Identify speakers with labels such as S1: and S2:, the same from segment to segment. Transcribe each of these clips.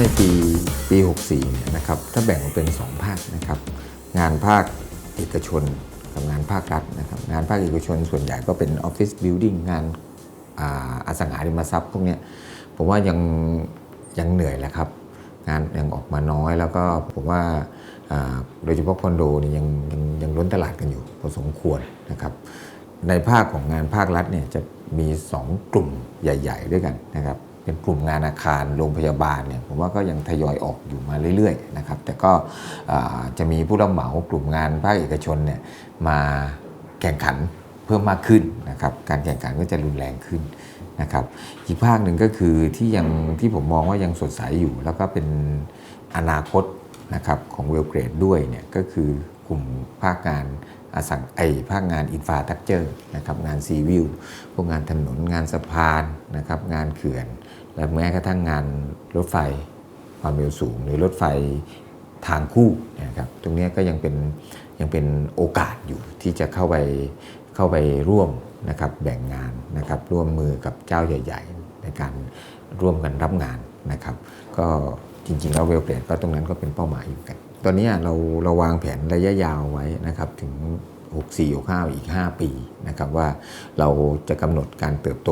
S1: ในปีปี 64เนี่ยนะครับถ้าแบ่งออกเป็น 2 ภาคนะครับ งานภาคเอกชนกับงานภาครัฐนะครับ งานภาคเอกชนส่วนใหญ่ก็เป็นออฟฟิศบิลดิ่งงานอาสังหาริมทรัพย์พวกนี้ผมว่ายังยังเหนื่อยแหละครับ งานยังออกมาน้อยแล้วก็ผมว่าอ่าโดยเฉพาะคอนโดนี่ยังยังยังล้นตลาดกันอยู่พอสมควรนะครับ ในภาคของงานภาครัฐเนี่ยจะมี 2 กลุ่มใหญ่ ๆ ด้วยกันนะครับ เป็นกลุ่มงานอาคารโรงพยาบาลเนี่ยผมว่าก็ยังทยอยออกอยู่มาเรื่อยๆนะครับแต่ก็จะมีผู้รับเหมากลุ่มงานภาคเอกชนเนี่ยมาแข่งขันเพิ่มมากขึ้นนะครับการแข่งขันก็จะรุนแรงขึ้นนะครับอีกภาคหนึ่งก็คือที่ยังที่ผมมองว่ายังสดใสอยู่ แล้วก็เป็นอนาคตนะครับของเวลเกรดด้วยเนี่ยก็คือกลุ่มภาคงานอสังไอภาคงานอินฟาทักเจอร์นะครับงานซีวิวพวกงานถนนงานสะพานนะครับงานเขื่อน และแม้กระทั่งงานรถไฟความเร็วสูง หรือรถไฟทางคู่นะครับตรงนี้ก็ยังเป็นยังเป็นโอกาสอยู่ที่จะเข้าไปเข้าไปร่วมนะครับแบ่งงานนะครับร่วมมือกับเจ้าใหญ่ ๆ ในการร่วมกันรับงานนะครับ ก็จริงๆแล้วเวลเกรดก็ตรงนั้นก็เป็นเป้าหมายอยู่กัน ตอนนี้เราเราวางแผนระยะยาวไว้นะครับถึง 64 65อีก 5 ปีนะครับว่าเราจะกำหนดการเติบโต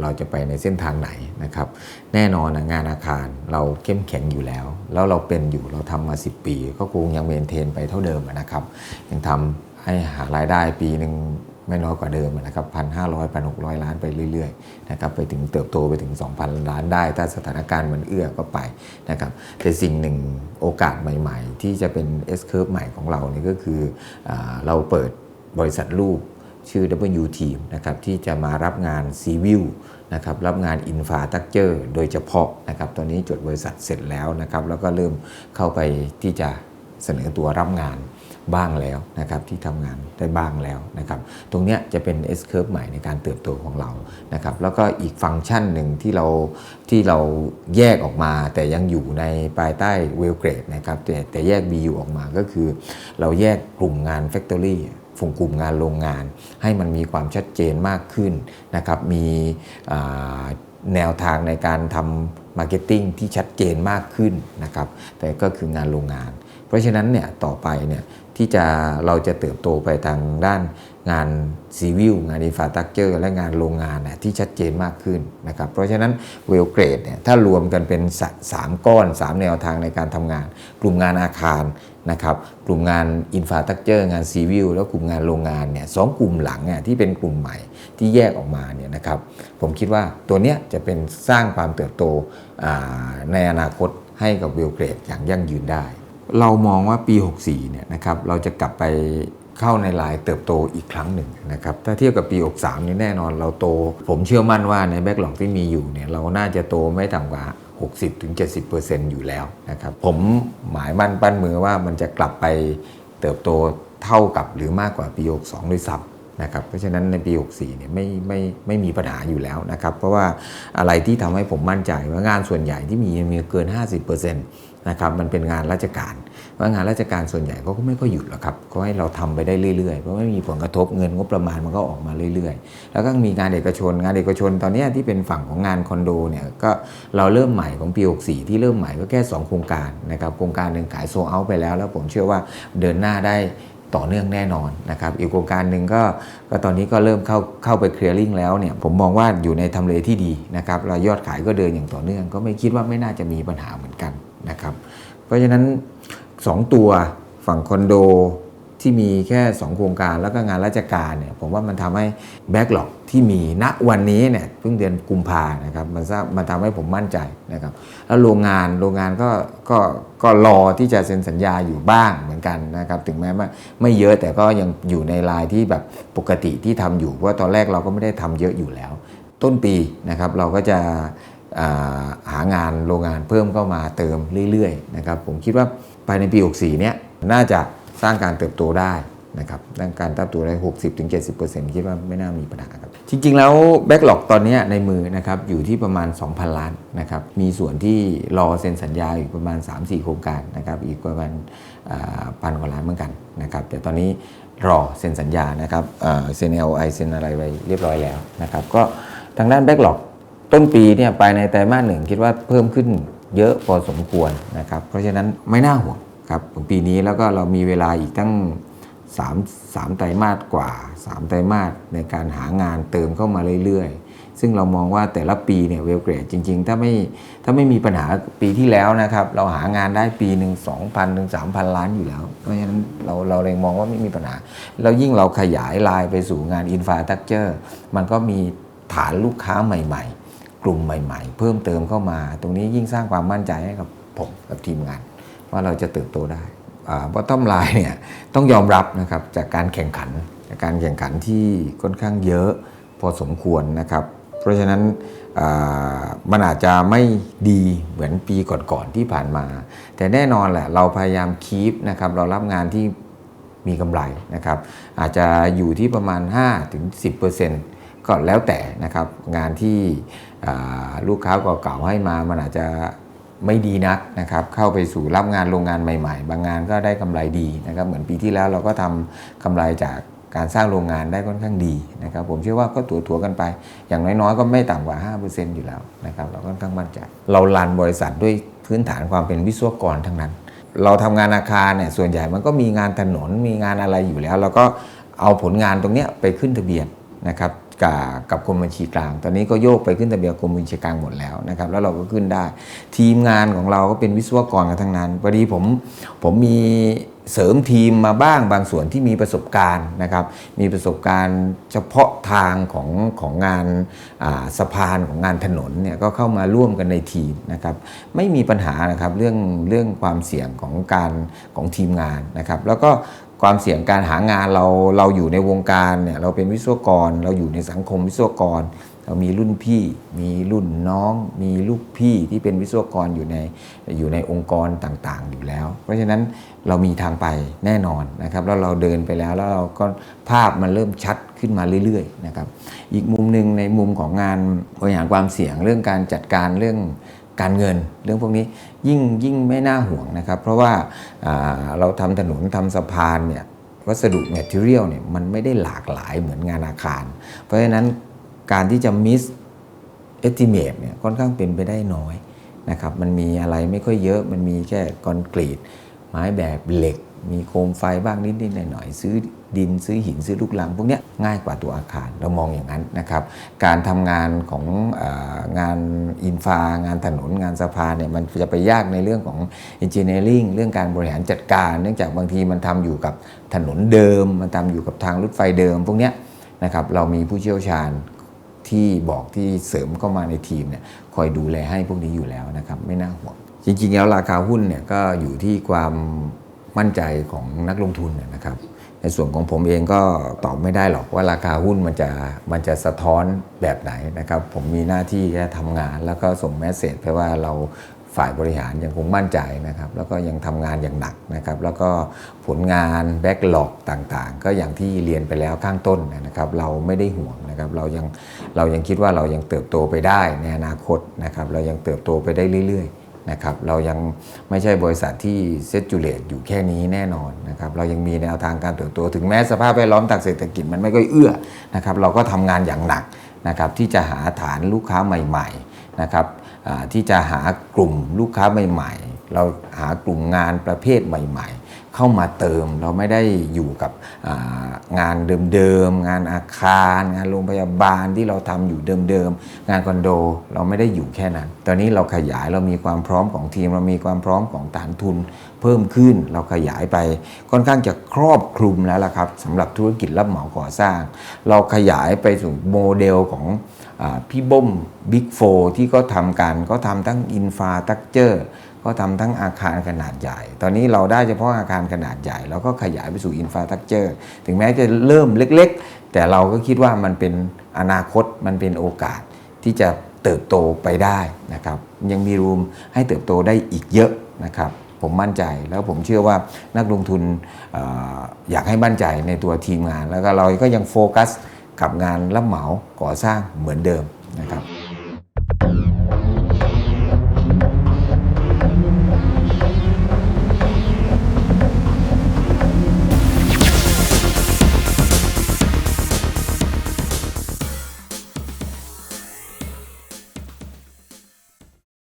S1: เราจะไปในเส้นทางไหนนะครับแน่นอนงานอาคารเราเข้มแข็งอยู่แล้ว แล้วเราเป็นอยู่เราทำมา 10 ปี ก็คงยังเมนเทนไปเท่าเดิมนะครับยังทำให้หารายได้ปีหนึ่ง ไม่น้อยกว่าเดิมนะครับพันห้าร้อยพันหกร้อยล้านไปเรื่อยๆนะครับไปถึงเติบโตไปถึง 2,000 ล้านได้ ถ้าสถานการณ์มันเอื้อก็ไปนะครับแต่สิ่งหนึ่งโอกาสใหม่ๆ ที่จะเป็น S curve ใหม่ของเรานี่ก็คืออเราเปิดบริษัทลูกชื่อ W Team นะครับที่จะมารับงาน Civil นะครับรับงาน Infrastructure โดยเฉพาะนะครับตอนนี้จดบริษัทเสร็จแล้วนะครับแล้วก็เริ่มเข้าไปที่จะเสนอตัวรับงาน บ้างแล้วนะครับที่ทำงานได้บ้างแล้วนะครับตรงนี้จะเป็น S curve ใหม่ในการเติบโตของเรานะครับแล้วก็อีกฟังก์ชันหนึ่งที่เราที่เราแยกออกมา แต่ยังอยู่ในภายใต้ Well Grade นะครับแต่แต่แยก BU ออกมาก็คือ เราแยกกลุ่มงาน Factory ฝงกลุ่มงานโรงงาน ให้มันมีความชัดเจนมากขึ้นนะครับมีแนวทางในการทำมาร์เก็ตติ้งที่ชัดเจนมากขึ้นนะครับแต่ก็คืองานโรงงาน เพราะฉะนั้นเนี่ยต่อไปเนี่ย ที่จะเราจะเติบโตไปทางด้านงานซีวิลงานอินฟาตักเจอร์และงานโรงงานน่ยที่ชัดเจนมากขึ้นนะครับเพราะฉะนั้นเวลเกรดเนี่ยถ้ารวมกันเป็นสามก้อน 3 แนวทางในการทำงาน กลุ่มงานอาคารนะครับกลุ่มงานอินฟาตักเจอร์งานซีวิลแล้วกลุ่มงานโรงงานเนี่ยสองกลุ่มหลังเนี่ยที่เป็นกลุ่มใหม่ที่แยกออกมาเนี่ยนะครับผมคิดว่าตัวเนี้ยจะเป็นสร้างความเติบโตในอนาคตให้กับเวลเกรดอย่างยั่งยืนได้ เรามองว่าปี 64เนี่ยนะครับเราจะกลับไปเข้าในลายเติบโตอีกครั้งหนึ่งนะครับถ้าเทียบกับปี 63 นี่แน่นอนเราโต ผมเชื่อมั่นว่าในแบ็กหลอกที่มีอยู่เนี่ยเราน่าจะโตไม่ต่ำกว่า 60-70%อยู่แล้วนะครับผมหมายมั่นปั้นมือว่ามันจะกลับไปเติบโตเท่ากับหรือมากกว่าปี 62 ด้วยซ้ำนะครับเพราะฉะนั้นในปี 64 เนี่ยไม่ไม่ไม่มีปัญหาอยู่แล้วนะครับเพราะว่าอะไรที่ทำให้ผมมั่นใจว่างานส่วนใหญ่ที่มีมีเกิน 50%น นะครับมันเป็นงานราชการว่างานราชการส่วนใหญ่เขาก็ไม่ค่อยหยุดหรอกครับก็ให้เราทำไปได้เรื่อยๆ เพราะไม่มีผลกระทบเงินงบประมาณมันก็ออกมาเรื่อยๆ แล้วก็มีงานเอกชนงานเอกชนตอนนี้ที่เป็นฝั่งของงานคอนโดเนี่ยก็เราเริ่มใหม่ของปี 64 ที่เริ่มใหม่ก็แค่ 2 โครงการนะครับโครงการหนึ่งขายโซเอาไปแล้ว แล้วผมเชื่อว่าเดินหน้าได้ต่อเนื่องแน่นอนนะครับอีกโครงการหนึ่งก็ก็ตอนนี้ก็เริ่มเข้าเข้าไปเคลียร์ลิงแล้วเนี่ยผมมองว่าอยู่ในทำเลที่ดีนะครับเรายอดขายก็เดินอย่างต่อเนื่อง ก็ไม่คิดว่าไม่น่าจะมีปัญหาเหมือนกัน นะครับ เพราะฉะนั้น 2 ตัวฝั่งคอนโดที่มีแค่ 2 โครงการแล้วก็งานราชการเนี่ยผมว่ามันทำให้แบ็กหลอกที่มีณวันนี้เนี่ยเพิ่งเดือนกุมภานะครับมันทราบมันทำให้ผมมั่นใจนะครับแล้วโรงงานโรงงานก็ก็ก็รอที่จะเซ็นสัญญาอยู่บ้างเหมือนกันนะครับถึงแม้ว่าไม่เยอะแต่ก็ยังอยู่ในลายที่แบบปกติที่ทำอยู่เพราะว่าตอนแรกเราก็ไม่ได้ทำเยอะอยู่แล้ว ต้นปีนะครับเราก็จะ หางานโรงงานเพิ่มเข้ามาเติมเรื่อยๆนะครับผมคิดว่าภายในปี 64 เนี้ยน่าจะสร้างการเติบโตได้นะครับสร้างการเติบโตได้ 60-70%คิดว่าไม่น่ามีปัญหาครับ จริง ๆ แล้วแบ็กหลอกตอนนี้ในมือนะครับอยู่ที่ประมาณ 2,000 ล้านนะครับ มีส่วนที่รอเซ็นสัญญาอยู่ประมาณ 3-4 โครงการนะครับ อีกประมาณพันกว่าล้านเหมือนกันนะครับ แต่ตอนนี้รอเซ็นสัญญานะครับเอ่อเซ็น LOI เซ็นอะไรไว้เรียบร้อยแล้วนะครับ ก็ทางด้านแบ็กหลอก ต้นปีเนี่ยภายในไตรมาสหนึ่งคิดว่าเพิ่มขึ้นเยอะพอสมควรนะครับ เพราะฉะนั้นไม่น่าห่วงครับปีนี้แล้วก็เรามีเวลาอีกตั้ง3 3ไตรมาสกว่า 3 ไตรมาสในการหางานเติมเข้ามาเรื่อยๆ ซึ่งเรามองว่าแต่ละปีเนี่ยเวลเกรดจริง ๆ ถ้าไม่ถ้าไม่มีปัญหาปีที่แล้วนะครับ เราหางานได้ปีหนึ่ง2,000ถึง3,000 ล้านอยู่แล้ว เพราะฉะนั้นเราเราเลยมองว่าไม่มีปัญหา แล้วยิ่งเราขยายลายไปสู่งานอินฟาตักเจอร์มันก็มีฐานลูกค้าใหม่ ๆ กลุ่มใหม่ ๆ เพิ่มเติมเข้ามา ตรงนี้ยิ่งสร้างความมั่นใจให้กับผมกับทีมงาน ว่าเราจะเติบโตได้บอททอมไลน์เนี่ยต้องยอมรับนะครับจากการแข่งขันจากการแข่งขันที่ค่อนข้างเยอะพอสมควรนะครับ เพราะฉะนั้นมันอาจจะไม่ดีเหมือนปีก่อนๆที่ผ่านมา แต่แน่นอนแหละเราพยายามคีปนะครับเรารับงานที่มีกำไรนะครับอาจจะอยู่ที่ประมาณ 5-10% ก็แล้วแต่นะครับ งานที่ลูกค้าเก่าๆให้มามันอาจจะไม่ดีนักนะครับ เข้าไปสู่รับงานโรงงานใหม่ๆ บางงานก็ได้กำไรดีนะครับ เหมือนปีที่แล้วเราก็ทำกำไรจากการสร้างโรงงานได้ค่อนข้างดีนะครับ ผมเชื่อว่าก็ตัวๆกันไป อย่างน้อยๆ ก็ไม่ต่ำกว่า 5%อยู่แล้วนะครับ เราค่อนข้างมั่นใจ เราลันบริษัทด้วยพื้นฐานความเป็นวิศวกรทั้งนั้น เราทำงานอาคารเนี่ยส่วนใหญ่มันก็มีงานถนนมีงานอะไรอยู่แล้ว เราก็เอาผลงานตรงนี้ไปขึ้นทะเบียนนะครับ กับกับกรมบัญชีกลาง ตอนนี้ก็โยกไปขึ้นทะเบียนกรมบัญชีกลางหมดแล้วนะครับแล้วเราก็ขึ้นได้ ทีมงานของเราก็เป็นวิศวกรกันทั้งนั้นพอดีผมผมมีเสริมทีมมาบ้างบางส่วนที่มีประสบการณ์นะครับ มีประสบการณ์เฉพาะทางของของงานาสะพานของงานถนนเนี่ยก็เข้ามาร่วมกันในทีมนะครับ ไม่มีปัญหานะครับเรื่องเรื่องความเสี่ยงของการของทีมงานนะครับ แล้วก็ ความเสี่ยงการหางานเราเราอยู่ในวงการเนี่ยเราเป็นวิศวกร เราอยู่ในสังคมวิศวกร เรามีรุ่นพี่ มีรุ่นน้อง มีลูกพี่ที่เป็นวิศวกรอยู่ในอยู่ในองค์กรต่างๆ อยู่แล้ว เพราะฉะนั้นเรามีทางไปแน่นอนนะครับแล้วเราเดินไปแล้วแล้วเราก็ภาพมันเริ่มชัดขึ้นมาเรื่อยๆนะครับอีกมุมหนึ่งในมุมของงานบริหารความเสี่ยงเรื่องการจัดการเรื่อง การเงิน เรื่องพวกนี้ยิ่งยิ่งไม่น่าห่วงนะครับ เพราะว่าาเราทำถนนทำสะพานเนี่ยวัสดุแมทเทียลเนี่ยมันไม่ได้หลากหลายเหมือนงานอาคาร เพราะฉะนั้นการที่จะมิสเอติเมตเนี่ยค่อนข้างเป็นไปได้น้อยนะครับมันมีอะไรไม่ค่อยเยอะมันมีแค่คอนกรีตไม้แบบเหล็ก มีโคมไฟบ้างนิดๆหน่อยๆซื้อดินซื้อหินซื้อลูกลังพวกนี้ง่ายกว่าตัวอาคารเรามองอย่างนั้นนะครับ การทำงานของอองานอินฟางานถนนงานสะพานเนี่ยมันจะไปยากในเรื่องของ engineering เรื่องการบริหารจัดการ เนื่องจากบางทีมันทำอยู่กับถนนเดิม มันทำอยู่กับทางรถไฟเดิม พวกนี้นะครับเรามีผู้เชี่ยวชาญที่บอกที่เสริมเข้ามาในทีมเนี่ยคอยดูแลให้พวกนี้อยู่แล้วนะครับไม่น่าห่วงจริงๆแล้วราคาหุ้นเนี่ยก็อยู่ที่ความ มั่นใจของนักลงทุนนะครับ ในส่วนของผมเองก็ตอบไม่ได้หรอกว่าราคาหุ้นมันจะมันจะสะท้อนแบบไหนนะครับ ผมมีหน้าที่แค่ทำงานแล้วก็ส่งแมสเซจไปว่าเราฝ่ายบริหารยังคงมั่นใจนะครับ แล้วก็ยังทำงานอย่างหนักนะครับ แล้วก็ผลงานแบ็กหลอกต่างๆ ก็อย่างที่เรียนไปแล้วข้างต้นนะครับ เราไม่ได้ห่วงนะครับ เรายังเรายังคิดว่าเรายังเติบโตไปได้ในอนาคตนะครับ เรายังเติบโตไปได้เรื่อยๆ นะครับเรายังไม่ใช่บริษัทที่เซจูเลตอยู่แค่นี้แน่นอนนะครับเรายังมีแนวทางการเติบโตถึงแม้สภาพแวดล้อมทางเศรษฐกิจมันไม่ค่อยเอื้อนะครับเราก็ทำงานอย่างหนักนะครับที่จะหาฐานลูกค้าใหม่ๆนะครับที่จะหากลุ่มลูกค้าใหม่ๆ เราหากลุ่มงานประเภทใหม่ ๆ เข้ามาเติม เราไม่ได้อยู่กับงานเดิมๆ งานอาคาร งานโรงพยาบาลที่เราทำอยู่เดิมๆ งานคอนโด เราไม่ได้อยู่แค่นั้น ตอนนี้เราขยายเรามีความพร้อมของทีม เรามีความพร้อมของฐานทุนเพิ่มขึ้นเราขยายไปค่อนข้างจะครอบคลุมแล้วล่ะครับสำหรับธุรกิจรับเหมาก่อสร้าง เราขยายไปสู่โมเดลของอพี่บ้มบิ๊กโฟที่ก็ทำกันก็ทำทั้งอินฟาตักเจอร์ ก็ทำทั้งอาคารขนาดใหญ่ ตอนนี้เราได้เฉพาะอาคารขนาดใหญ่ แล้วก็ขยายไปสู่อินฟาตักเจอร์ ถึงแม้จะเริ่มเล็กๆ แต่เราก็คิดว่ามันเป็นอนาคต มันเป็นโอกาสที่จะเติบโตไปได้นะครับ ยังมีรูมให้เติบโตได้อีกเยอะนะครับ ผมมั่นใจ แล้วผมเชื่อว่านักลงทุนอออยากให้มั่นใจในตัวทีมงาน แล้วก็เราก็ยังโฟกัสกับงานรับเหมาก่อสร้างเหมือนเดิมนะครับ